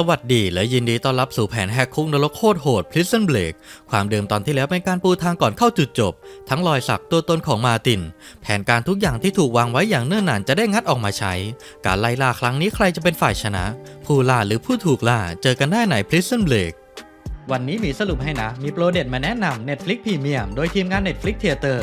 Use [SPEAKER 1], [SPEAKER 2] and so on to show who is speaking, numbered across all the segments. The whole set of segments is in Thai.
[SPEAKER 1] สวัสดีและยินดีต้อนรับสู่แผนแฮกคุกนรกโคตรโหด Prison Break ความเดิมตอนที่แล้วเป็นการปูทางก่อนเข้าจุดจบ ทั้งรอยสักตัวตนของมาติน แผนการทุกอย่างที่ถูกวางไว้อย่างเนิ่อนนานจะได้งัดออกมาใช้ การไล่ล่าครั้งนี้ใครจะเป็นฝ่ายชนะ ผู้ล่าหรือผู้ถูกล่าเจอกันได้ใน Prison Break วันนี้มีสรุปให้นะ มีโปรเด็ดมาแนะนำ Netflix Premium โดยทีมงาน Netflix Theater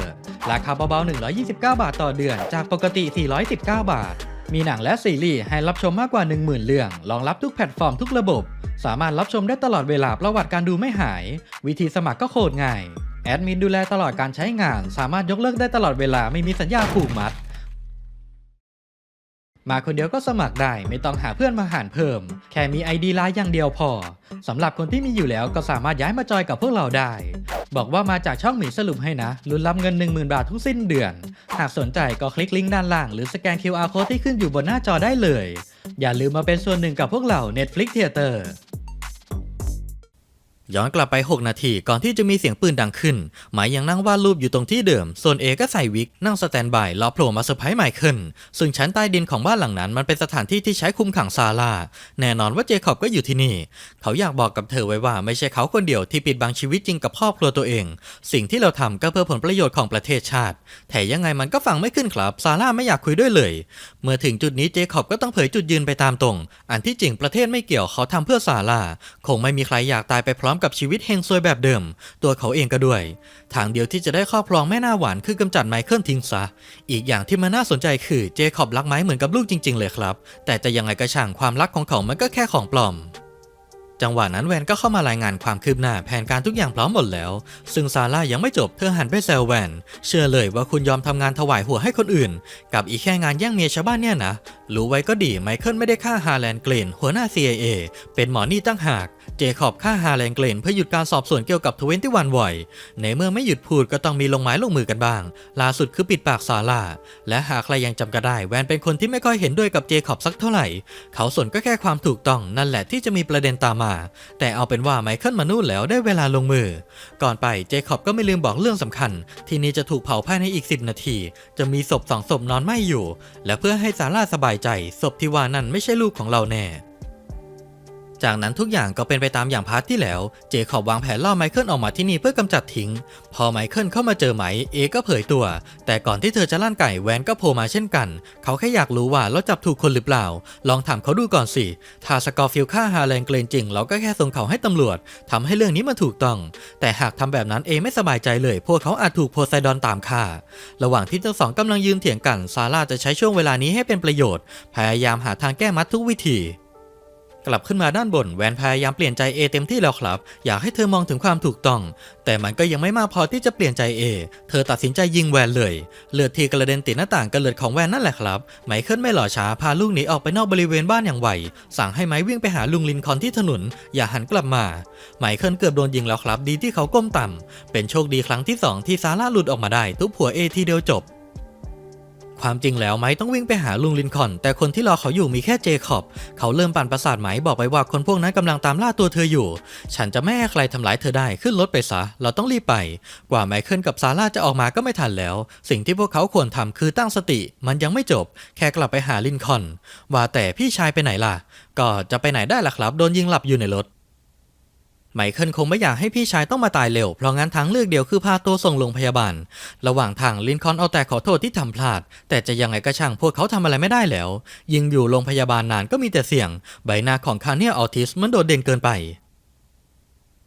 [SPEAKER 1] ราคาเบาๆ 129 บาทต่อเดือน จากปกติ 419 บาท มีหนังและซีรีส์ให้รับชมมากกว่า 10,000 เรื่อง รองรับทุกแพลตฟอร์มทุกระบบ สามารถรับชมได้ตลอดเวลาประวัติการดูไม่หาย วิธีสมัครก็โคตรง่าย แอดมินดูแลตลอดการใช้งาน สามารถยกเลิกได้ตลอดเวลาไม่มีสัญญาผูกมัด มาคนเดียวก็สมัครได้ไม่ต้องหาเพื่อนมาหารเพิ่ม แค่มี ID ไลน์อย่างเดียวพอสำหรับคนที่มีอยู่แล้วก็สามารถย้ายมาจอยกับพวกเราได้ บอกว่ามาจากช่องหมีสรุปให้นะลุ้นรับเงิน 10,000 บาททุกสิ้นเดือน หากสนใจก็คลิกลิงก์ด้านล่างหรือสแกน QR code ที่ขึ้นอยู่บนหน้าจอได้เลย อย่าลืมมาเป็นส่วนหนึ่งกับพวกเรา Netflix Theater ย้อนกลับไป 6 นาทีก่อนที่จะมีเสียงปืนดังขึ้น หมายยังนั่งวาดรูปอยู่ตรงที่เดิม ส่วนเอก็ใส่วิกนั่งสแตนบายรอโผล่มาเซอร์ไพรส์ไมเคิลซึ่งชั้นใต้ดินของบ้านหลังนั้นมันเป็นสถานที่ที่ใช้คุมขังซาร่าแน่นอนว่าเจคอบก็อยู่ที่นี่ เขาอยากบอกกับเธอไว้ว่าไม่ใช่เขาคนเดียวที่ปิดบังชีวิตจริงกับครอบครัวตัวเอง สิ่งที่เราทำก็เพื่อผลประโยชน์ของประเทศชาติ แต่ยังไงมันก็ฟังไม่ขึ้นครับซาร่าไม่อยากคุยด้วยเลย เมื่อถึงจุดนี้เจคอบก็ต้องเผยจุดยืนไปตามตรง อันที่จริงประเทศไม่เกี่ยวเขาทำเพื่อซาร่าคงไม่มีใครอยากตายไปพร้อมกับชีวิตเฮงซวยแบบเดิม ตัวเขาเองก็ด้วย ทางเดียวที่จะได้ครอบครองแม่หน้าหวานคือกำจัดไมเคิลทิ้งซะ อีกอย่างที่มันน่าสนใจคือเจคอบรักไม้เหมือนกับลูกจริง ๆ เลยครับ แต่จะยังไงก็ช่างความรักของเขามันก็แค่ของปลอมจังหวะนั้นแวนก็เข้ามารายงานความคืบหน้าแผนการทุกอย่างพร้อมหมดแล้ว ซึ่งซาร่ายังไม่จบเธอหันไปแซวแวน เชื่อเลยว่าคุณยอมทำงานถวายหัวให้คนอื่น กับอีแค่งานแย่งเมียชาวบ้านเนี่ยนะ รู้ไว้ก็ดีไมเคิลไม่ได้ฆ่าฮาแลนด์เกรนหัวหน้า CIA เป็นหมอนี่ตั้งหาก เจคอบฆ่าฮาแลนด์เกรนเพื่อหยุดการสอบสวนเกี่ยวกับทเวนตี้วันวอยในเมื่อไม่หยุดพูดก็ต้องมีลงไม้ลงมือกันบ้าง ล่าสุดคือปิดปากซาร่า และหากใครยังจำกันได้ แวนเป็นคนที่ไม่ค่อยเห็นด้วยกับเจคอบสักเท่าไหร่ เขาสนก็แค่ความถูกต้องนั่นแหละที่จะมีประเด็นตามมา แต่เอาเป็นว่าไมเคิลมานู่นแล้วได้เวลาลงมือ ก่อนไปเจคอบก็ไม่ลืมบอกเรื่องสำคัญ ที่นี่จะถูกเผาภายในอีก 10 นาที จะมีศพสองศพนอนไหม้อยู่ และเพื่อให้ซาร่าสบายใจศพที่ว่านั่นไม่ใช่ลูกของเราแน่ จากนั้นทุกอย่างก็เป็นไปตามอย่างพาร์ทที่แล้ว เจคอบวางแผนล่อไมเคิลออกมาที่นี่เพื่อกำจัดทิ้ง พอไมเคิลเข้ามาเจอไหมเอก็เผยตัว แต่ก่อนที่เธอจะลั่นไก่แวนก็โผล่มาเช่นกัน เขาแค่อยากรู้ว่าเราจับถูกคนหรือเปล่า ลองถามเขาดูก่อนสิ ถ้าสกอร์ฟิลฆ่าฮาแลนเกรนจริง เราก็แค่ส่งเขาให้ตำรวจทำให้เรื่องนี้มันถูกต้อง แต่หากทำแบบนั้นเอไม่สบายใจเลย พวกเขาอาจถูกโพไซดอนตามฆ่า ระหว่างที่ทั้งสองกำลังยืนเถียงกันซาร่าจะใช้ช่วงเวลานี้ให้เป็นประโยชน์ พยายามหาทางแก้มัดทุกวิธี กลับขึ้นมาด้านบนแวนพยายามเปลี่ยนใจเอเต็มที่แล้วครับ อยากให้เธอมองถึงความถูกต้อง แต่มันก็ยังไม่มากพอที่จะเปลี่ยนใจเอเธอตัดสินใจยิงแวนเลย เลือดทีกระเด็นติดหน้าต่างกระเลือดของแวนนั่นแหละครับ ไมเคิลไม่หล่อช้าพาลูกหนีออกไปนอกบริเวณบ้านอย่างไว สั่งให้ไม้วิ่งไปหาลุงลินคอนที่ถนน อย่าหันกลับมา ไมเคิลเกือบโดนยิงแล้วครับ ดีที่เขาก้มต่ำเป็นโชคดีครั้งที่สองที่ซาร่าหลุดออกมาได้ทุบหัวเอทีเดียวจบ ความจริงแล้วไม้ต้องวิ่งไปหาลุงลินคอน แต่คนที่รอเขาอยู่มีแค่เจคอบ เขาเริ่มปั่นประสาทไหมบอกไปว่าคนพวกนั้นกำลังตามล่าตัวเธออยู่ ฉันจะไม่ให้ใครทำร้ายเธอได้ขึ้นรถไปซะ เราต้องรีบไป กว่าไมเคิลกับซาร่าจะออกมาก็ไม่ทันแล้ว สิ่งที่พวกเขาควรทำคือตั้งสติ มันยังไม่จบ แค่กลับไปหาลินคอน ว่าแต่พี่ชายไปไหนล่ะ ก็จะไปไหนได้ล่ะครับ โดนยิงหลับอยู่ในรถ ไมเคิลคงไม่อยากให้พี่ชายต้องมาตายเร็ว เพราะงั้นทางเลือกเดียวคือพาตัวส่งโรงพยาบาล ระหว่างทางลินคอนเอาแต่ขอโทษที่ทำพลาด แต่จะยังไงก็ช่างพวกเขาทำอะไรไม่ได้แล้ว ยิงอยู่โรงพยาบาลนานก็มีแต่เสี่ยง ใบหน้าของคาเนียออทิสมันโดดเด่นเกินไป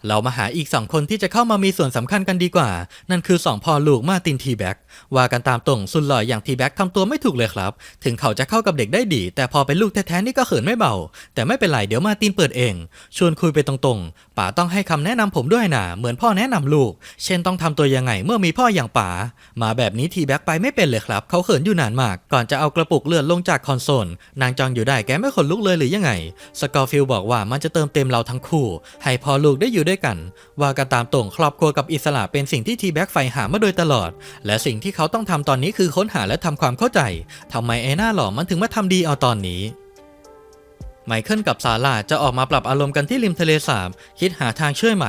[SPEAKER 1] เรามาหาอีกสองคนที่จะเข้ามามีส่วนสำคัญกันดีกว่า นั่นคือสองพ่อลูกมาตินทีแบ็กว่ากันตามตรงสุดหล่ออย่างทีแบ็กทำตัวไม่ถูกเลยครับ ถึงเขาจะเข้ากับเด็กได้ดี แต่พอเป็นลูกแท้ๆนี่ก็เขินไม่เบา แต่ไม่เป็นไรเดี๋ยวมาตินเปิดเอง ชวนคุยไปตรงๆป๋าต้องให้คำแนะนำผมด้วยนะเหมือนพ่อแนะนำลูก เช่นต้องทำตัวยังไงเมื่อมีพ่ออย่างป๋ามาแบบนี้ทีแบ็กไปไม่เป็นเลยครับ เขาเขินอยู่นานมาก ก่อนจะเอากระปุกเลือดลงจากคอนโซลนางจองอยู่ได้แกไม่ขนลุกเลยหรือยังไง สกอร์ฟิลบอกว่ามันจะเติมเต็มเราทั้งคู่ ให้พ่อลูกได้อยู่ด้วยกัน ว่ากันตามตรงครอบครัวกับอิสระเป็นสิ่งที่ทีแบ็กใฝ่หามาโดยตลอด และสิ่งที่เขาต้องทำตอนนี้คือค้นหาและทำความเข้าใจทำไมไอ้หน้าหล่อมันถึงมาทำดีเอาตอนนี้ไมเคิลกับซาร่าจะออกมาปรับอารมณ์กันที่ริมทะเลสาบ คิดหาทางช่วยไหม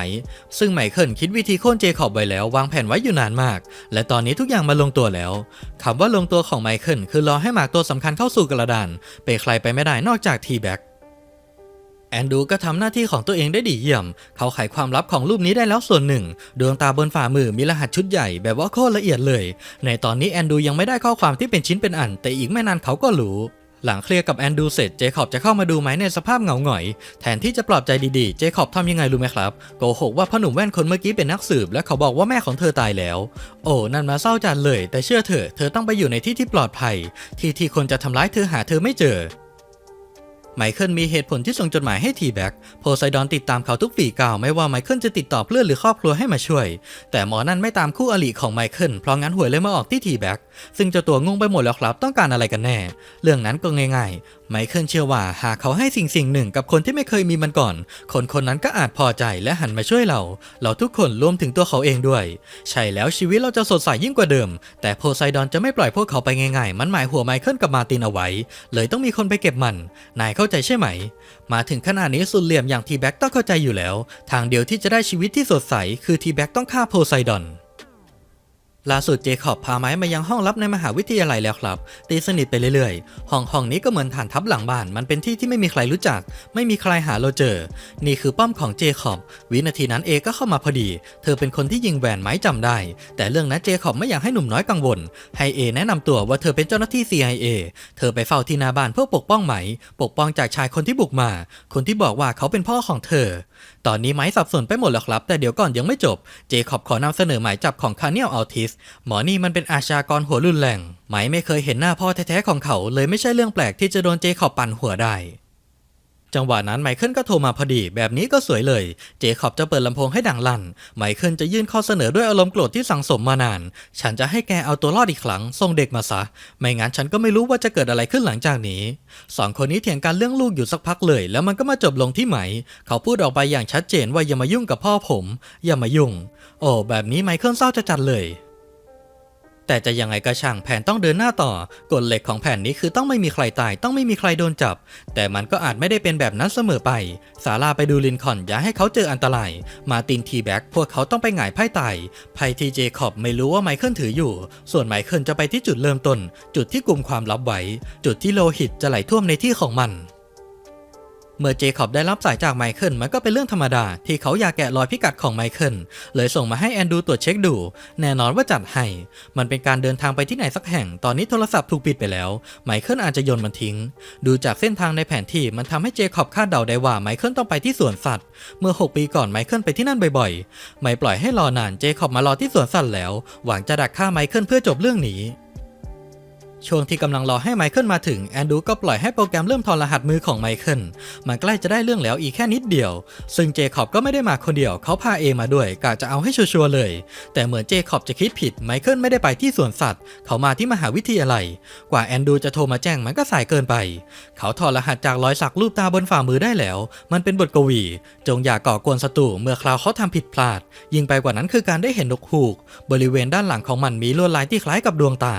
[SPEAKER 1] ซึ่งไมเคิลคิดวิธีโค่นเจคอบไว้แล้ว วางแผนไว้อยู่นานมาก และตอนนี้ทุกอย่างมาลงตัวแล้วคำว่าลงตัวของไมเคิลคือรอให้หมากตัวสำคัญเข้าสู่กระดานไปใครไปไม่ได้นอกจากทีแบ็ก แอนดูก็ทำหน้าที่ของตัวเองได้ดีเยี่ยม เขาไขความลับของรูปนี้ได้แล้วส่วนหนึ่ง ดวงตาบนฝ่ามือมีรหัสชุดใหญ่แบบว่าโคตรละเอียดเลย ในตอนนี้แอนดูยังไม่ได้ข้อความที่เป็นชิ้นเป็นอัน แต่อีกไม่นานเขาก็รู้ หลังเคลียร์กับแอนดูเสร็จเจคอบจะเข้ามาดูไหมในสภาพเหงาหงอย แทนที่จะปลอบใจดีๆ เจคอบทำยังไงรู้ไหมครับ โกหกว่าพ่อหนุ่มแว่นคนเมื่อกี้เป็นนักสืบ และเขาบอกว่าแม่ของเธอตายแล้ว โอ้นั่นมาเศร้าจัดเลย แต่เชื่อเถอะเธอต้องไปอยู่ในที่ที่ปลอดภัย ที่ที่คนจะทำร้ายเธอหาเธอไม่เจอ ไมเคิลมีเหตุผลที่ส่งจดหมายให้ทีแบ็กโพไซดอนติดตามเขาทุกฝีก้าวไม่ว่าไมเคิลจะติดต่อเพื่อนหรือครอบครัวให้มาช่วย แต่หมอนั่นไม่ตามคู่อริของไมเคิลเพราะงั้นหวยเลยมาออกที่ทีแบ็กซึ่งเจ้าตัวงงไปหมดแล้วครับต้องการอะไรกันแน่ เรื่องนั้นก็ง่าย ไมเคิลเชื่อว่าหากเขาให้สิ่งสิ่งหนึ่งกับคนที่ไม่เคยมีมันก่อน คนคนนั้นก็อาจพอใจและหันมาช่วยเรา เราทุกคนรวมถึงตัวเขาเองด้วย ใช่แล้วชีวิตเราจะสดใสยิ่งกว่าเดิม แต่โพไซดอนจะไม่ปล่อยพวกเขาไปง่ายๆ มันหมายหัวไมเคิลกับมาตินเอาไว้ เลยต้องมีคนไปเก็บมัน นายเข้าใจใช่ไหม มาถึงขนาดนี้สุดเหลี่ยมอย่างทีแบ็กต้องเข้าใจอยู่แล้ว ทางเดียวที่จะได้ชีวิตที่สดใส คือทีแบ็กต้องฆ่าโพไซดอน ล่าสุดเจคอบพาไม้มายังห้องลับในมหาวิทยาลัยแล้วครับ ตีสนิทไปเรื่อยๆ ห้องห้องนี้ก็เหมือนฐานทัพหลังบ้าน มันเป็นที่ที่ไม่มีใครรู้จัก ไม่มีใครหาเราเจอ นี่คือป้อมของเจคอบวินาทีนั้นเอก็เข้ามาพอดี เธอเป็นคนที่ยิงแหวนไม้จำได้ แต่เรื่องนั้นเจคอบไม่อยากให้หนุ่มน้อยกังวล ให้เอแนะนำตัวว่าเธอเป็นเจ้าหน้าที่ CIA เธอไปเฝ้าที่หนาบ้านเพื่อปกป้องไหม ปกป้องจากชายคนที่บุกมา คนที่บอกว่าเขาเป็นพ่อของเธอ ตอนนี้ไม้สับสนไปหมดแล้วครับ แต่เดี๋ยวก่อนยังไม่จบ เจคอบขอนำเสนอหมายจับของคาเนียลอัลติสหมอนี่มันเป็นอาชญากรหัวรุนแรงไม้ไม่เคยเห็นหน้าพ่อแท้ๆของเขา เลยไม่ใช่เรื่องแปลกที่จะโดนเจคอบปั่นหัวได้ จังหวะนั้นไมเคิลก็โทรมาพอดี แบบนี้ก็สวยเลย เจคอบจะเปิดลำโพงให้ดังลั่น ไมเคิลจะยื่นข้อเสนอด้วยอารมณ์โกรธที่สั่งสมมานาน ฉันจะให้แกเอาตัวรอดอีกครั้ง ส่งเด็กมาซะ ไม่งั้นฉันก็ไม่รู้ว่าจะเกิดอะไรขึ้นหลังจากนี้ สองคนนี้เถียงกันเรื่องลูกอยู่สักพักเลย แล้วมันก็มาจบลงที่ไหม เขาพูดออกไปอย่างชัดเจนว่าอย่ามายุ่งกับพ่อผม อย่ามายุ่ง โอ้แบบนี้ไมเคิลเศร้าจะจัดเลย แต่จะยังไงก็ช่างแผนต้องเดินหน้าต่อกฎเหล็กของแผนนี้คือต้องไม่มีใครตายต้องไม่มีใครโดนจับ แต่มันก็อาจไม่ได้เป็นแบบนั้นเสมอไปสาราไปดูลินคอนอย่าให้เขาเจออันตราย มาตินทีแบ็กพวกเขาต้องไปหงายไพ่ตายไพ่ทีเจคอบไม่รู้ว่าไมเคิลถืออยู่ ส่วนไมเคิลจะไปที่จุดเริ่มต้น จุดที่กลุ่มความลับไว้ จุดที่โลหิตจะไหลท่วมในที่ของมัน เมื่อเจคอบได้รับสายจากไมเคิลมันก็เป็นเรื่องธรรมดา ที่เขาอยากแกะรอยพิกัดของไมเคิลเลยส่งมาให้แอนดูตรวจเช็คดู แน่นอนว่าจัดให้ มันเป็นการเดินทางไปที่ไหนสักแห่ง ตอนนี้โทรศัพท์ถูกปิดไปแล้วไมเคิลอาจจะโยนมันทิ้ง ดูจากเส้นทางในแผนที่มันทำให้เจคอบคาดเดาได้ว่าไมเคิลต้องไปที่สวนสัตว์ เมื่อ 6 ปีก่อนไมเคิลไปที่นั่นบ่อยๆ ไม่ปล่อยให้รอนานเจคอบมารอที่สวนสัตว์แล้ว หวังจะดักฆ่าไมเคิลเพื่อจบเรื่องนี้ ช่วงที่กำลังรอให้ไมเคิลมาถึงแอนดูก็ปล่อยให้โปรแกรมเริ่มถอดรหัสมือของไมเคิลมันใกล้จะได้เรื่องแล้วอีกแค่นิดเดียว ซึ่งเจคอบก็ไม่ได้มาคนเดียวเขาพาเอมาด้วยกะจะเอาให้ชัวร์เลย แต่เหมือนเจคอบจะคิดผิดไมเคิลไม่ได้ไปที่สวนสัตว์ เขามาที่มหาวิทยาลัย กว่าแอนดูจะโทรมาแจ้งมันก็สายเกินไป เขาถอดรหัสจากรอยสักรูปตาบนฝ่ามือได้แล้ว มันเป็นบทกวี จงอย่าก่อกวนศัตรูเมื่อคราวเขาทำผิดพลาด ยิ่งไปกว่านั้นคือการได้เห็นนกฮูก บริเวณด้านหลังของมันมีลวดลายที่คล้ายกับดวงตา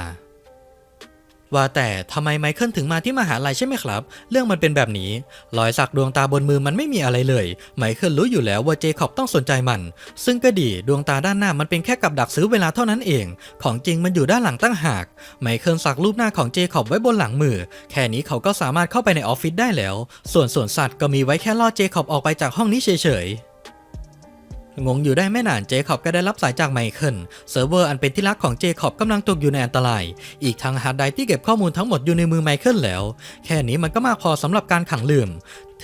[SPEAKER 1] ว่าแต่ทำไมไมเคิลถึงมาที่มหาลัยใช่ไหมครับ เรื่องมันเป็นแบบนี้ รอยสักดวงตาบนมือมันไม่มีอะไรเลย ไมเคิลรู้อยู่แล้วว่าเจคอบต้องสนใจมัน ซึ่งก็ดีดวงตาด้านหน้ามันเป็นแค่กับดักซื้อเวลาเท่านั้นเอง ของจริงมันอยู่ด้านหลังตั้งหาก ไมเคิลสักรูปหน้าของเจคอบไว้บนหลังมือ แค่นี้เขาก็สามารถเข้าไปในออฟฟิศได้แล้ว ส่วนสวนสัตว์ก็มีไว้แค่ล่อเจคอบออกไปจากห้องนี้เฉยๆ งงอยู่ได้ไม่นานเจคอบก็ได้รับสายจากไมเคิลเซิร์ฟเวอร์อันเป็นที่รักของเจคอบกำลังตกอยู่ในอันตราย อีกทั้งฮาร์ดไดที่เก็บข้อมูลทั้งหมดอยู่ในมือไมเคิลแล้ว แค่นี้มันก็มากพอสำหรับการขังลืม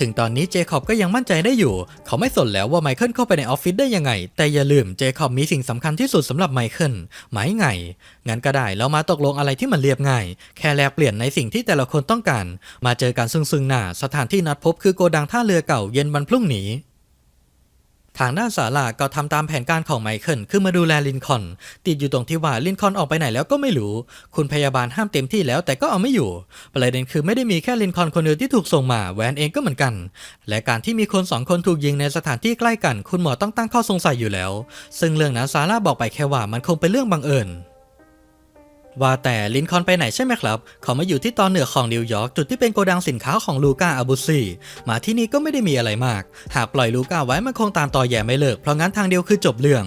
[SPEAKER 1] ถึงตอนนี้เจคอบก็ยังมั่นใจได้อยู่ เขาไม่สนแล้วว่าไมเคิลเข้าไปในออฟฟิศได้ยังไง แต่อย่าลืมเจคอบมีสิ่งสำคัญที่สุดสำหรับไมเคิลหมายไงงั้นก็ได้เรามาตกลงอะไรที่มันเรียบง่าย แค่แลกเปลี่ยนในสิ่งที่แต่ละคนต้องการ มาเจอกันซึ่งๆหน้าสถานที่นัดพบคือโกดังท่าเรือเก่าเย็นวันพรุ่งนี้ ทางด้านสาลาก็ทำตามแผนการของไมเคิลคือมาดูแลลินคอน ติดอยู่ตรงที่ว่าลินคอนออกไปไหนแล้วก็ไม่รู้ คุณพยาบาลห้ามเต็มที่แล้วแต่ก็เอาไม่อยู่ ประเด็นคือไม่ได้มีแค่ลินคอนคนเดียวที่ถูกส่งมาแวนเองก็เหมือนกัน และการที่มีคนสองคนถูกยิงในสถานที่ใกล้กัน คุณหมอต้องตั้งข้อสงสัยอยู่แล้ว ซึ่งเรื่องนั้นซาร่าบอกไปแค่ว่ามันคงเป็นเรื่องบังเอิญ ว่าแต่ลินคอนไปไหนใช่ไหมครับ เขามาอยู่ที่ตอนเหนือของนิวยอร์กจุดที่เป็นโกดังสินค้าของลูก้าอาบุซีมาที่นี่ก็ไม่ได้มีอะไรมาก หากปล่อยลูก้าไว้มันคงตามต่อแย่ไม่เลิก เพราะงั้นทางเดียวคือจบเรื่อง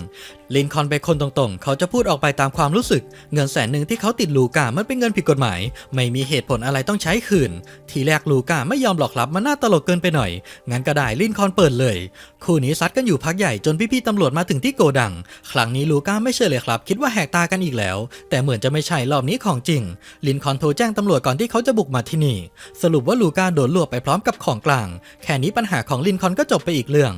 [SPEAKER 1] ลินคอนเป็นคนตรงๆ เขาจะพูดออกไปตามความรู้สึก เงินแสนหนึ่งที่เขาติดลูกามันเป็นเงินผิดกฎหมาย ไม่มีเหตุผลอะไรต้องใช้คืน ทีแรกลูกาไม่ยอมหรอกรับมันน่าตลกเกินไปหน่อย งั้นก็ได้ลินคอนเปิดเลย คู่นี้ซัดกันอยู่พักใหญ่จนพี่ๆตำรวจมาถึงที่โกดัง ครั้งนี้ลูก้าไม่เชื่อเลยครับ คิดว่าแหกตากันอีกแล้ว แต่เหมือนจะไม่ใช่รอบนี้ของจริง ลินคอนโทรแจ้งตำรวจก่อนที่เขาจะบุกมาที่นี่ สรุปว่าลูก้าโดนลวกไปพร้อมกับของกลาง แค่นี้ปัญหาของลินคอนก็จบไปอีกเรื่อง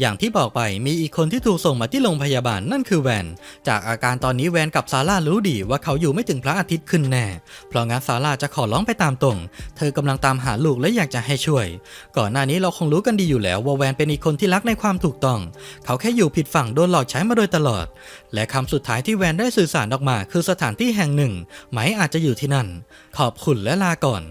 [SPEAKER 1] อย่างที่บอกไปมีอีกคนที่ถูกส่งมาที่โรงพยาบาลนั่นคือแวน จากอาการตอนนี้แวนกับซาร่ารู้ดีว่าเขาอยู่ไม่ถึงพระอาทิตย์ขึ้นแน่ เพราะงั้นซาร่าจะขอร้องไปตามตรง เธอกำลังตามหาลูกและอยากจะให้ช่วย ก่อนหน้านี้เราคงรู้กันดีอยู่แล้วว่าแวนเป็นอีกคนที่รักในความถูกต้อง เขาแค่อยู่ผิดฝั่งโดนหลอกใช้มาโดยตลอด และคำสุดท้ายที่แวนได้สื่อสารออกมา คือสถานที่แห่งหนึ่ง ไหมอาจจะอยู่ที่นั่น ขอบคุณและลาก่อน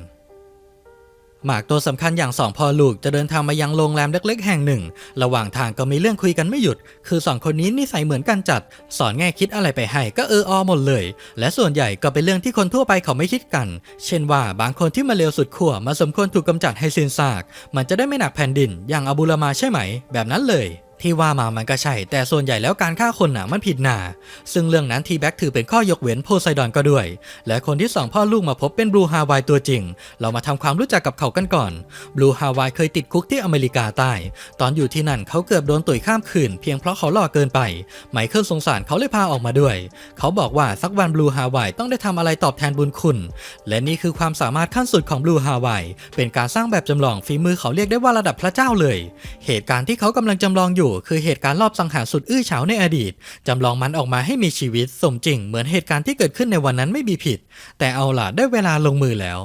[SPEAKER 1] หมากตัวสำคัญอย่างสองพอลูกจะเดินทางมายังโรงแรมเล็กๆแห่งหนึ่ง ระหว่างทางก็มีเรื่องคุยกันไม่หยุด คือสองคนนี้นิสัยเหมือนกันจัด สอนแง่คิดอะไรไปให้ก็เอออหมดเลย และส่วนใหญ่ก็เป็นเรื่องที่คนทั่วไปเขาไม่คิดกัน เช่นว่าบางคนที่มาเลวสุดขั้วมาสมควรถูกกำจัดให้สิ้นซาก มันจะได้ไม่หนักแผ่นดิน อย่างอบูลามาใช่ไหม แบบนั้นเลย ที่ว่ามามันก็ใช่ แต่ส่วนใหญ่แล้วการฆ่าคนน่ะมันผิดหนาซึ่งเรื่องนั้นทีแบ็กถือเป็นข้อยกเว้นโพไซดอนก็ด้วย และคนที่สองพ่อลูกมาพบเป็นบลูฮาวายตัวจริง เรามาทำความรู้จักกับเขากันก่อน บลูฮาวายเคยติดคุกที่อเมริกาใต้ ตอนอยู่ที่นั่นเขาเกือบโดนตุ๋ยข้ามคืนเพียงเพราะเขาหล่อเกินไป ไมเคิลสงสารเขาเลยพาออกมาด้วย เขาบอกว่าสักวันบลูฮาวายต้องได้ทำอะไรตอบแทนบุญคุณ และนี่คือความสามารถขั้นสุดของบลูฮาวายเป็นการสร้างแบบจำลองฝีมือเขาเรียกได้ว่าระดับพระเจ้าเลย เหตุการณ์ที่เขากำลังจำลองอยู่คือเหตุการณ์รอบสังหารสุดอื้อฉาวในอดีต จำลองมันออกมาให้มีชีวิตสมจริงเหมือนเหตุการณ์ที่เกิดขึ้นในวันนั้นไม่มีผิด แต่เอาล่ะได้เวลาลงมือแล้ว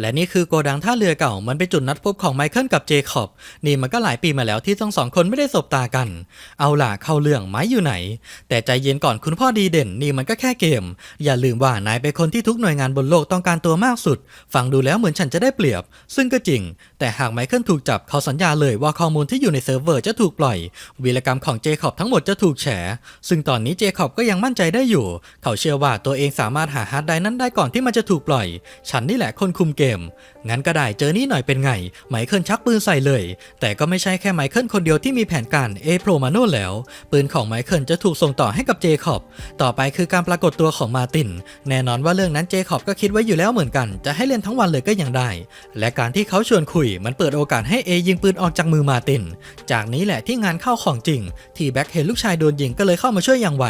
[SPEAKER 1] และนี่คือโกดังท่าเรือเก่า มันเป็นจุดนัดพบของไมเคิลกับเจคอบ นี่มันก็หลายปีมาแล้วที่ทั้งสองคนไม่ได้สบตากัน เอาล่ะเข้าเรื่องไม้อยู่ไหน แต่ใจเย็นก่อนคุณพ่อดีเด่น นี่มันก็แค่เกม อย่าลืมว่านายเป็นคนที่ทุกหน่วยงานบนโลกต้องการตัวมากสุด ฟังดูแล้วเหมือนฉันจะได้เปรียบ ซึ่งก็จริง แต่หากไมเคิลถูกจับเขาสัญญาเลยว่าข้อมูลที่อยู่ในเซิร์ฟเวอร์จะถูกปล่อย วีรกรรมของเจคอบทั้งหมดจะถูกแฉ ซึ่งตอนนี้เจคอบก็ยังมั่นใจได้อยู่ เขาเชื่อว่าตัวเองสามารถหาฮาร์ดไดนั้นได้ก่อนที่มันจะถูกปล่อย ฉันนี่แหละคนคุมเกม งั้นก็ได้เจอนี่หน่อยเป็นไง ไมเคิลชักปืนใส่เลย แต่ก็ไม่ใช่แค่ไมเคิลคนเดียวที่มีแผนการเอโผล่มาโน่แล้ว ปืนของไมเคิลจะถูกส่งต่อให้กับเจคอบ ต่อไปคือการปรากฏตัวของมาติน แน่นอนว่าเรื่องนั้นเจคอบก็คิดไว้อยู่แล้วเหมือนกัน จะให้เล่นทั้งวันเลยก็ยังได้ และการที่เขาชวนคุยมันเปิดโอกาสให้เอยิงปืนออกจากมือมาติน จากนี้แหละที่งานเข้าของจริง ที่แบ็คเห็นลูกชายโดนยิงก็เลยเข้ามาช่วยอย่างไว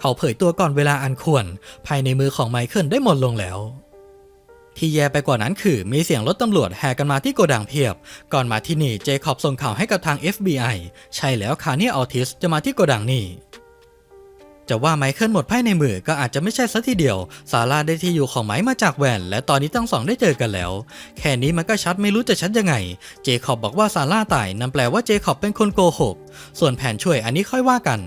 [SPEAKER 1] เขาเผยตัวก่อนเวลาอันควร ภายในมือของไมเคิลได้หมดลงแล้วที่แย่ไปกว่านั้นคือมีเสียงรถตำรวจแห่กันมาที่โกดังเพียบ ก่อนมาที่นี่เจคอบส่งข่าวให้กับทาง FBI ใช่แล้วคาเนียออทิสจะมาที่โกดังนี่ จะว่าไมเคิลหมดไพ่ในมือก็อาจจะไม่ใช่ซะทีเดียว ซาร่าได้ที่อยู่ของไม้มาจากแวน และตอนนี้ทั้งสองได้เจอกันแล้ว แค่นี้มันก็ชัดไม่รู้จะชัดยังไง เจคอบบอกว่าซาร่าตายนั่นแปลว่าเจคอบเป็นคนโกหก ส่วนแผนช่วยอันนี้ค่อยว่ากัน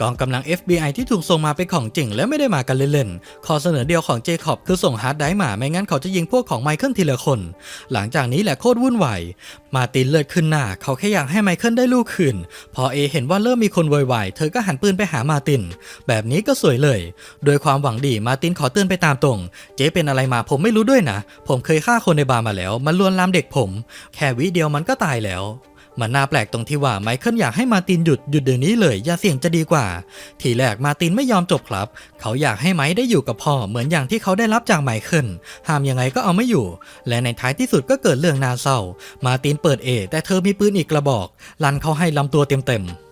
[SPEAKER 1] กองกำลัง FBI ที่ถูกส่งมาเป็นของจริงและไม่ได้มากันเล่นๆ ข้อเสนอเดียวของเจคอบคือส่งฮาร์ดไดร์มาไม่งั้นเขาจะยิงพวกของไมเคิลทีละคน หลังจากนี้แหละโคตรวุ่นวายมาตินเลือดขึ้นหน้า เขาแค่อยากให้ไมเคิลได้ลูกคืน พอเอเห็นว่าเริ่มมีคนโวยวายเธอก็หันปืนไปหามาติน แบบนี้ก็สวยเลย โดยความหวังดีมาตินขอเตือนไปตามตรง เจ๊เป็นอะไรมาผมไม่รู้ด้วยนะ ผมเคยฆ่าคนในบาร์มาแล้ว มันลวนลามเด็กผม แค่วิเดียวมันก็ตายแล้ว มันน่าแปลกตรงที่ว่าไมเคิลอยากให้มาตินหยุดหยุดเดี๋ยวนี้เลย อย่าเสี่ยงจะดีกว่า ทีแรกมาตินไม่ยอมจบครับ เขาอยากให้ไม้ได้อยู่กับพ่อเหมือนอย่างที่เขาได้รับจากไมเคิลห้ามยังไงก็เอาไม่อยู่ และในท้ายที่สุดก็เกิดเรื่องน่าเศร้า มาตินเปิดเอแต่เธอมีปืนอีกกระบอก ลันเขาให้ลำตัวเต็มๆ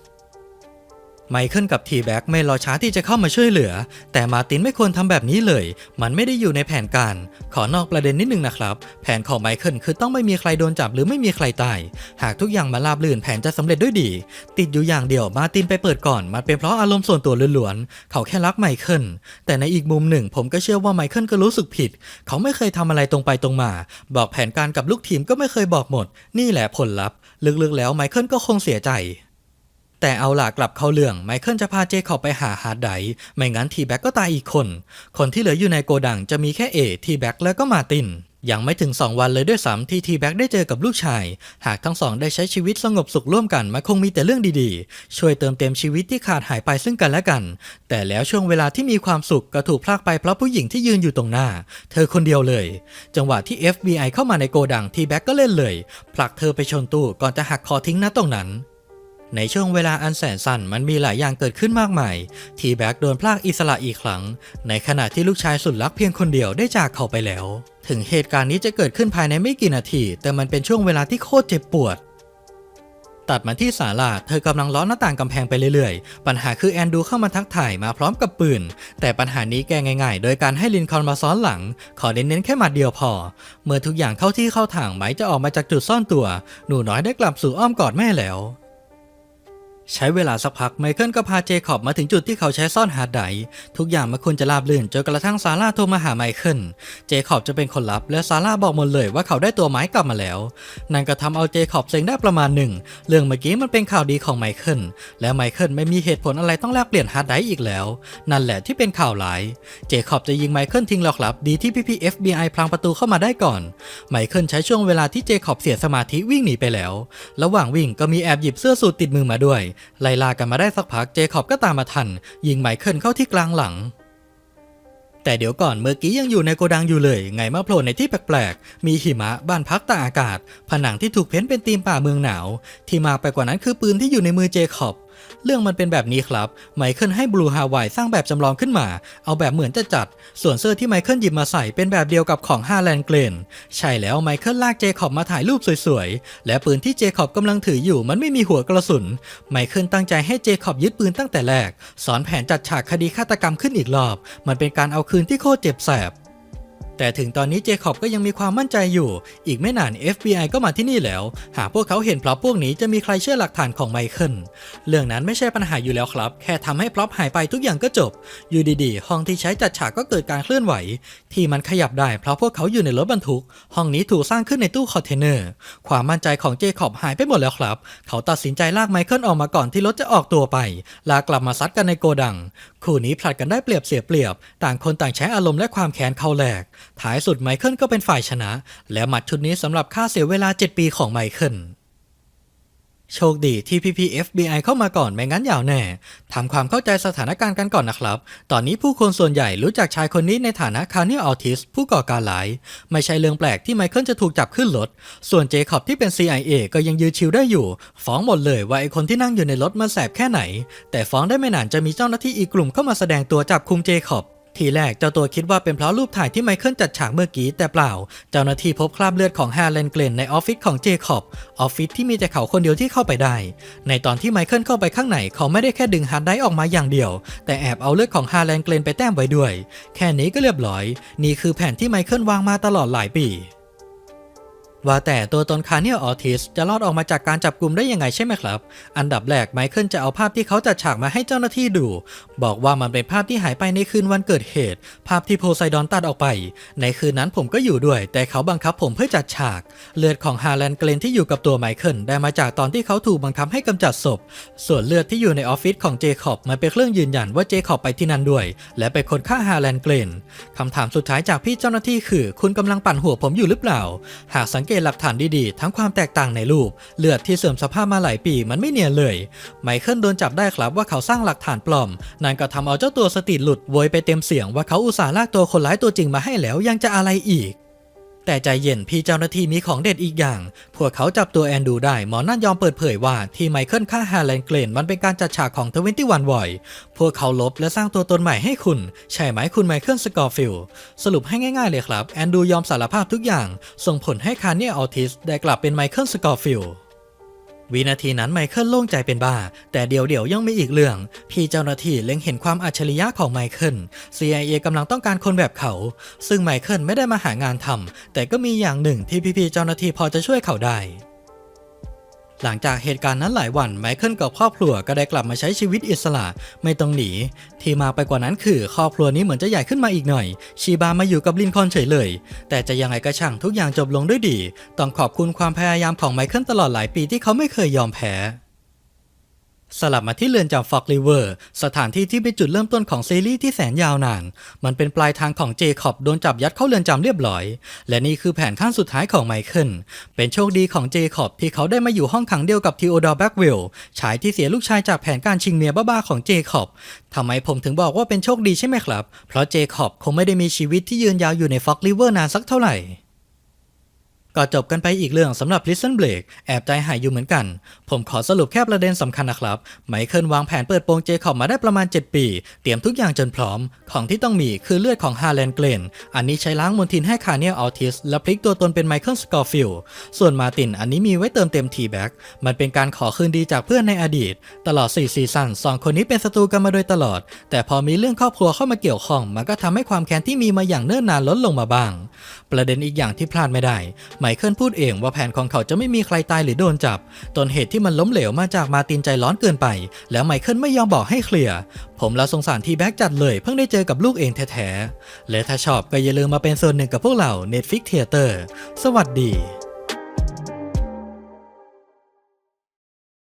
[SPEAKER 1] ไมเคิลกับทีแบ็กไม่รอช้าที่จะเข้ามาช่วยเหลือ แต่มาตินไม่ควรทำแบบนี้เลย มันไม่ได้อยู่ในแผนการ ขอนอกประเด็นนิดนึงนะครับ แผนของไมเคิลคือต้องไม่มีใครโดนจับหรือไม่มีใครตาย หากทุกอย่างมาราบลื่นแผนจะสำเร็จด้วยดี ติดอยู่อย่างเดียวมาตินไปเปิดก่อน มันเป็นเพราะอารมณ์ส่วนตัวล้วนๆ เขาแค่รักไมเคิล แต่ในอีกมุมหนึ่ง ผมก็เชื่อว่าไมเคิลก็รู้สึกผิด เขาไม่เคยทำอะไรตรงไปตรงมา บอกแผนการกับลูกทีมก็ไม่เคยบอกหมด นี่แหละผลลัพธ์ ลึกๆแล้วไมเคิลก็คงเสียใจ แต่เอาล่ะกลับเข้าเรื่องไมเคิลจะพาเจคอบไปหาฮาร์ดไดไม่งั้นทีแบ็กก็ตายอีกคน คนที่เหลืออยู่ในโกดังจะมีแค่เอทีแบ็กแล้วก็มาตินยังไม่ถึง 2 วันเลยด้วยซ้ำที่ทีแบ็กได้เจอกับลูกชาย หากทั้งสองได้ใช้ชีวิตสงบสุขร่วมกันมันคงมีแต่เรื่องดีๆ ช่วยเติมเต็มชีวิตที่ขาดหายไปซึ่งกันและกัน แต่แล้วช่วงเวลาที่มีความสุขก็ถูกพลากไปเพราะผู้หญิงที่ยืนอยู่ตรงหน้า เธอคนเดียวเลย จังหวะที่ FBI เข้ามาในโกดังทีแบ็กก็เล่นเลยผลักเธอไปชนตู้ก่อนจะหักคอทิ้งณตรงนั้น ในช่วงเวลาอันแสนสั้นมันมีหลายอย่างเกิดขึ้นมากมาย ทีแบ็กโดนพลากอิสระอีกครั้ง ในขณะที่ลูกชายสุดรักเพียงคนเดียวได้จากเขาไปแล้ว ถึงเหตุการณ์นี้จะเกิดขึ้นภายในไม่กี่นาที แต่มันเป็นช่วงเวลาที่โคตรเจ็บปวด ตัดมาที่ศาลาเธอกำลังล้อหน้าต่างกำแพงไปเรื่อยๆ ปัญหาคือแอนดูเข้ามาทักทายมาพร้อมกับปืน แต่ปัญหานี้แก้ง่ายๆ โดยการให้ลินคอนมาซ้อนหลัง ขอเน้นๆแค่หมัดเดียวพอ เมื่อทุกอย่างเข้าที่เข้าทางไหมจะออกมาจากจุดซ่อนตัว หนูน้อยได้กลับสู่อ้อมกอดแม่แล้ว ใช้เวลาสักพักไมเคิลก็พาเจคอบมาถึงจุดที่เขาใช้ซ่อนฮาร์ดไดท์ทุกอย่างมันควรจะราบรื่นจนกระทั่งซาร่าโทรมาหาไมเคิลเจคอบจะเป็นคนรับ และซาร่าบอกหมดเลยว่าเขาได้ตัวไม้กลับมาแล้ว นั่นก็ทำเอาเจคอบเซ็งได้ประมาณหนึ่ง เรื่องเมื่อกี้มันเป็นข่าวดีของไมเคิลและไมเคิลไม่มีเหตุผลอะไรต้องแลกเปลี่ยนฮาร์ดไดท์อีกแล้ว นั่นแหละที่เป็นข่าวร้าย เจคอบจะยิงไมเคิลทิ้งหรอกครับ ดีที่พี่พี FBI พลางประตูเข้ามาได้ก่อนไมเคิลใช้ช่วงเวลาที่เจคอบเสียสมาธิวิ่งหนีไปแล้ว ระหว่างวิ่งก็มีแอบหยิบเสื้อสูทติดมือมาด้วยไล่ลากันมาได้สักพักเจคอบก็ตามมาทัน ยิงไมเคิลเข้าที่กลางหลัง แต่เดี๋ยวก่อนเมื่อกี้ยังอยู่ในโกดังอยู่เลย ไงมาโผล่ในที่แปลกๆ มีหิมะบ้านพักตากอากาศ ผนังที่ถูกเพ้นเป็นธีมป่าเมืองหนาว ที่มากไปกว่านั้นคือปืนที่อยู่ในมือเจคอบ เรื่องมันเป็นแบบนี้ครับ ไมเคิลให้บลูฮาวายสร้างแบบจำลองขึ้นมา เอาแบบเหมือนจะจัด ส่วนเสื้อที่ไมเคิลหยิบมาใส่เป็นแบบเดียวกับของฮาแลนเกรนใช่แล้วไมเคิลลากเจคอบมาถ่ายรูปสวยๆ และปืนที่เจคอบกำลังถืออยู่มันไม่มีหัวกระสุน ไมเคิลตั้งใจให้เจคอบยึดปืนตั้งแต่แรก สอนแผนจัดฉากคดีฆาตกรรมขึ้นอีกรอบ มันเป็นการเอาคืนที่โคตรเจ็บแสบ แต่ถึงตอนนี้เจคอบก็ยังมีความมั่นใจอยู่ อีกไม่นาน FBI ก็มาที่นี่แล้ว หากพวกเขาเห็นพล็อปพวกนี้จะมีใครเชื่อหลักฐานของไมเคิล เรื่องนั้นไม่ใช่ปัญหาอยู่แล้วครับ แค่ทำให้พล็อปหายไปทุกอย่างก็จบ อยู่ดีๆ ห้องที่ใช้จัดฉากก็เกิดการเคลื่อนไหว ที่มันขยับได้เพราะพวกเขาอยู่ในรถบรรทุก ห้องนี้ถูกสร้างขึ้นในตู้คอนเทนเนอร์ ความมั่นใจของเจคอบหายไปหมดแล้วครับ เขาตัดสินใจลากไมเคิลออกมาก่อนที่รถจะออกตัวไป ลากกลับมาซัดกันในโกดัง คู่นี้ผลัดกันได้เปรียบเสียเปรียบ ต่างคนต่างใช้อารมณ์และความแค้นเข้าแลก ท้ายสุดไมเคิลก็เป็นฝ่ายชนะ และหมัดชุดนี้สำหรับค่าเสียเวลา 7 ปีของไมเคิลโชคดีที่พี่พี FBI เข้ามาก่อนไม่งั้นยาวแน่ทำความเข้าใจสถานการณ์กันก่อนนะครับ ตอนนี้ผู้คนส่วนใหญ่รู้จักชายคนนี้ในฐานะคาร์เนียลออทิสผู้ก่อการร้าย ไม่ใช่เรื่องแปลกที่ไมเคิลจะถูกจับขึ้นรถ ส่วนเจคอบที่เป็น CIA ก็ยังยืนชิวได้อยู่ ฟ้องหมดเลยว่าไอคนที่นั่งอยู่ในรถมันแสบแค่ไหน แต่ฟ้องได้ไม่นานจะมีเจ้าหน้าที่อีกกลุ่มเข้ามาแสดงตัวจับคุมเจคอบ ทีแรกเจ้าตัวคิดว่าเป็นเพราะรูปถ่ายที่ไมเคิลจัดฉากเมื่อกี้แต่เปล่า เจ้าหน้าที่พบคราบเลือดของฮาเลนเกลนในออฟฟิศของเจคอบออฟฟิศที่มีแต่เขาคนเดียวที่เข้าไปได้ ในตอนที่ไมเคิลเข้าไปข้างในเขาไม่ได้แค่ดึงฮาร์ดไดออกมาอย่างเดียว แต่แอบเอาเลือดของฮาแลนเกลนไปแต้มไว้ด้วย แค่นี้ก็เรียบร้อย นี่คือแผนที่ไมเคิลวางมาตลอดหลายปี ว่าแต่ตัวตนคาเนียลออทิสจะรอดออกมาจากการจับกลุ่มได้ยังไงใช่ไหมครับ อันดับแรกไมเคิลจะเอาภาพที่เขาจัดฉากมาให้เจ้าหน้าที่ดู บอกว่ามันเป็นภาพที่หายไปในคืนวันเกิดเหตุ ภาพที่โพไซดอนตัดออกไป ในคืนนั้นผมก็อยู่ด้วย แต่เขาบังคับผมเพื่อจัดฉาก เลือดของฮาแลนเกรนที่อยู่กับตัวไมเคิลได้มาจากตอนที่เขาถูกบังคับให้กำจัดศพ ส่วนเลือดที่อยู่ในออฟฟิศของเจคอบมันเป็นเครื่องยืนยันว่าเจคอบไปที่นั่นด้วย และเป็นคนฆ่าฮาแลนเกรนคำถามสุดท้ายจากพี่เจ้าหน้าที่คือ คุณกำลังปั่นหัวผมอยู่หรือเปล่า หากสังเกตหลักฐานดีๆ ทั้งความแตกต่างในรูป เลือดที่เสื่อมสภาพมาหลายปีมันไม่เนียนเลย ไมเคิลโดนจับได้ครับว่าเขาสร้างหลักฐานปลอม นั่นก็ทำเอาเจ้าตัวสติหลุดโวยไปเต็มเสียงว่าเขาอุตส่าห์ลากตัวคนร้ายตัวจริงมาให้แล้วยังจะอะไรอีก แต่ใจเย็นพี่เจ้าหน้าที่มีของเด็ดอีกอย่าง พวกเขาจับตัวแอนดูได้ หมอนั่นยอมเปิดเผยว่าที่ไมเคิลฆ่าฮาแลนเกรนมันเป็นการจัดฉากของทเวนตี้วันวอยพวกเขาลบและสร้างตัวตนใหม่ให้คุณ ใช่ไหมคุณไมเคิลสกอร์ฟิลด์สรุปให้ง่ายๆเลยครับ แอนดูยอมสารภาพทุกอย่าง ส่งผลให้คาร์เนียออทิสได้กลับเป็นไมเคิลสกอร์ฟิล วินาทีนั้นไมเคิลโล่งใจเป็นบ้า แต่เดี๋ยวเดี๋ยวยังมีอีกเรื่อง พี่เจ้าหน้าที่เล็งเห็นความอัจฉริยะของไมเคิล CIA กำลังต้องการคนแบบเขา ซึ่งไมเคิลไม่ได้มาหางานทำแต่ก็มีอย่างหนึ่งที่พี่ๆเจ้าหน้าที่พอจะช่วยเขาได้ หลังจากเหตุการณ์นั้นหลายวันไมเคิลกับครอบครัวก็ได้กลับมาใช้ชีวิตอิสระไม่ต้องหนี ที่มาไปกว่านั้นคือครอบครัวนี้เหมือนจะใหญ่ขึ้นมาอีกหน่อย ชีบามาอยู่กับลินคอนเฉยเลย แต่จะยังไงก็ช่างทุกอย่างจบลงด้วยดี ต้องขอบคุณความพยายามของไมเคิลตลอดหลายปีที่เขาไม่เคยยอมแพ้ สลับมาที่เรือนจำฟอกริเวอร์ สถานที่ที่เป็นจุดเริ่มต้นของซีรีส์ที่แสนยาวนาน มันเป็นปลายทางของเจคอบโดนจับยัดเข้าเรือนจำเรียบร้อย และนี่คือแผนขั้นสุดท้ายของไมเคิล เป็นโชคดีของเจคอบที่เขาได้มาอยู่ห้องขังเดียวกับทีโอดอร์แบ็กวิลชายที่เสียลูกชายจากแผนการชิงเมียบ้าๆของเจคอบทำไมผมถึงบอกว่าเป็นโชคดีใช่ไหมครับ เพราะเจคอบคงไม่ได้มีชีวิตที่ยืนยาวอยู่ในฟอกริเวอร์นานสักเท่าไหร่ ก็จบกันไปอีกเรื่องสำหรับ Prison Break แอบใจหายอยู่เหมือนกัน ผมขอสรุปแค่ประเด็นสำคัญนะครับ ไมเคิลวางแผนเปิดโปงเจคอบมาได้ประมาณ 7 ปี เตรียมทุกอย่างจนพร้อม ของที่ต้องมีคือเลือดของฮาแลนเกรนอันนี้ใช้ล้างมลทินให้คาเนียลออทิส และพลิกตัวตนเป็นไมเคิลสกอร์ฟิลส่วนมาตินอันนี้มีไว้เติมเต็มทีแบ็กมันเป็นการขอคืนดีจากเพื่อนในอดีต ตลอด4ซีซั่นสองคนนี้เป็นศัตรูกันมาโดยตลอด แต่พอมีเรื่องครอบครัวเข้ามาเกี่ยวข้อง มันก็ทำให้ความแค้นที่มีมาอย่างเนิ่นนานลดลงมาบ้าง ประเด็นอีกอย่างที่พลาดไม่ได้ไมเคิลพูดเองว่าแผนของเขาจะไม่มีใครตายหรือโดนจับ ต้นเหตุที่มันล้มเหลวมาจากมาตินใจร้อนเกินไป แล้วไมเคิลไม่ยอมบอกให้เคลียร์ ผมละสงสารทีแบ็กจัดเลย เพิ่งได้เจอกับลูกเองแท้ๆ และถ้าชอบก็อย่าลืมมาเป็นส่วนหนึ่งกับพวกเรา Netflix Theater สวัสดี